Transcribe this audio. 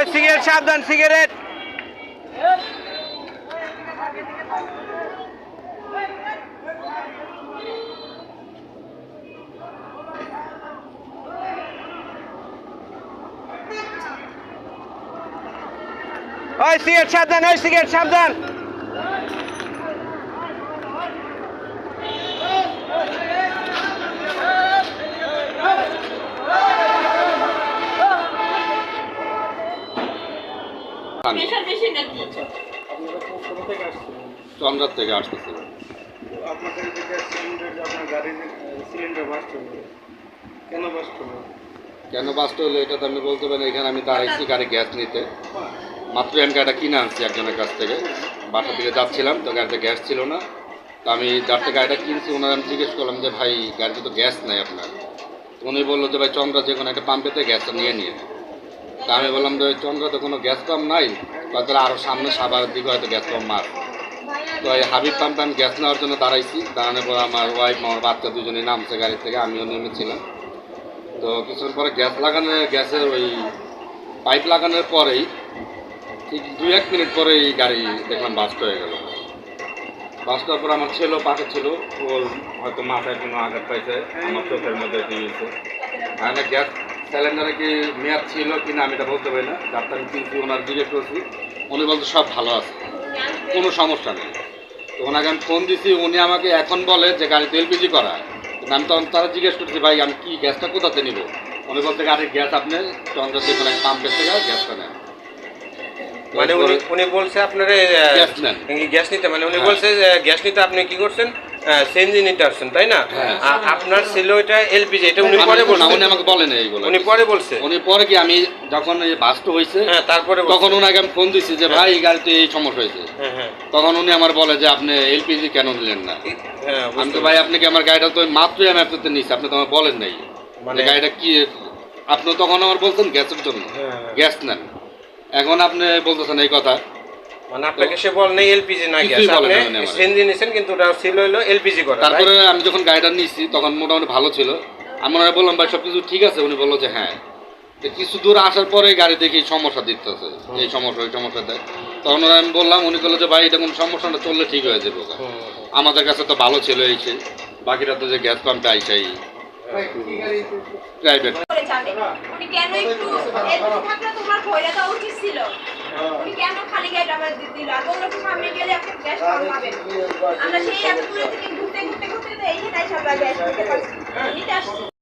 Bay Singer Şam'dan sigaret. Ay sigaret Şam'dan, ay sigaret Şam'dan. চন্দ্রার থেকে আসতেছিল আপনাদের যে সিলিন্ডার আপনার গাড়ির সিলিন্ডার বাস্ট হলো কেন বাস্ট হলো কেন বাস্ট হলো এটা তো আমি বলতে পারি এখানে আমি দাঁড়াইছি গাড়ি গ্যাস নিতে। মাত্র আমি গাড়িটা কিনে আনছি একজনের কাছ থেকে। বাসা থেকে যাচ্ছিলাম তো গাড়িতে গ্যাস ছিল না। তো আমি যার থেকে গাড়িটা কিনছি ওনার আমি জিজ্ঞেস করলাম যে ভাই গাড়িতে তো গ্যাস নাই আপনার। উনি বলল যে ভাই চন্দ্রা যে কোনো একটা পাম্পেতে গ্যাসটা নিয়ে নিয়ে। তা আমি বললাম যে চন্দ্রাতে কোনো গ্যাস পাম্প নাই? তাহলে আরও সামনে সাবার দিকে হয়তো গ্যাস পাম্প মার। তো এই হাবিব পাম্পে আমি গ্যাস নেওয়ার জন্য দাঁড়াইছি। দাঁড়ানোর পর আমার ওয়াইফ আমার বাচ্চা দুজনে নামছে গাড়ি থেকে, আমিও নেমেছিলাম। তো কিছুক্ষণ পরে গ্যাস লাগানো গ্যাসের ওই পাইপ লাগানোর পরেই ঠিক দুই এক মিনিট পরেই গাড়ি দেখলাম বাস্ট হয়ে গেল। বাস্ট হওয়ার পর আমার ছেলেও পাশে ছিল। ওর হয়তো মাথায় কোনো আঘাত পাইছে, আমার চোখের মধ্যে দিয়েছে গ্যাস সিলিন্ডারে কি মেয়াদ ছিল কি না আমি এটা বলতে পারি না ডাক্তার কিন্তু ওনার জিজ্ঞেস করছি উনি বলতে সব ভালো আছে কোনো সমস্যা নেই। তো ওনাকে আমি ফোন দিছি উনি আমাকে এখন বলে যে গাড়িতে এলপিজি করা। আমি তখন তারা জিজ্ঞেস করছি ভাই আমি কি গ্যাসটা কোথাতে নিব? উনি বলতে গাড়ির গ্যাস আপনি চন্দ্র যে কোনো পাম্পের থেকে গ্যাসটা নেন। মানে উনি উনি বলছে আপনার গ্যাস নেন। গ্যাস নিতে মানে উনি হ্যাঁ। বলছে গ্যাস নিতে আপনি কি করছেন? সিএনজি নিতে আসছেন তাই না? হ্যাঁ। আপনার ছিল এটা এলপিজি এটা উনি পরে বলছেন। উনি আমাকে বলেন এইগুলো উনি পরে বলছে। উনি পরে কি আমি যখন এই বাস্ট হয়েছে হ্যাঁ তারপরে বলছে। তখন ওনাকে আমি ফোন দিছি যে ভাই এই গাড়িতে এই সমস্যা হয়েছে হ্যাঁ হ্যাঁ। তখন উনি আমার বলে যে আপনি এলপিজি কেন নিলেন না? হ্যাঁ আমি বুঝতে তো ভাই আপনি কি আমার গাড়িটা তো মাত্রই আমি আপনাদের আপনি তো আমার বলেন নাই। মানে মানে- গাড়িটা কি আপনি তখন আমার বলছেন গ্যাসের জন্য। হ্যাঁ। গ্যাস নেন। এখন আপনি বলতেছেন এই কথা। মানে আপনাকে সে বল নেই এলপিজি না গ্যাস আপনি না উনি আমারে। সিএনজি নিছেন কিন্তু ওটা ছিল হলো এলপিজি করা তারপরে আমি যখন গাড়িটা নিচ্ছি তখন মোটামুটি ভালো ছিল। আমি ওনারা বললাম ভাই সব কিছু ঠিক আছে? উনি বলল যে হ্যাঁ। তো কিছু দূর আসার পরে গাড়ি দেখি সমস্যা দিতেছে এই সমস্যা এই সমস্যা দেয় তখন ওরা আমি বললাম উনি বলল যে ভাই এটা কোনো সমস্যা না চললে ঠিক হয়ে যাবে আমাদের কাছে তো ভালো ছিল এই সে বাকিরা তো যে গ্যাস পাম্পে আইসাই। প্রাইভেট উনি কেন একটু ভয়টা দেওয়া উচিত ছিল উনি কেন খালি গাড়ি আমার দিল? আর কেউ সামনে গেলে একটা গ্যাস পাবেন। আমরা সেই এত দূরে থেকে ঘুরতে ঘুরতে ঘুরতে তো এইখানে এসে আমরা গ্যাস দিতে পারছি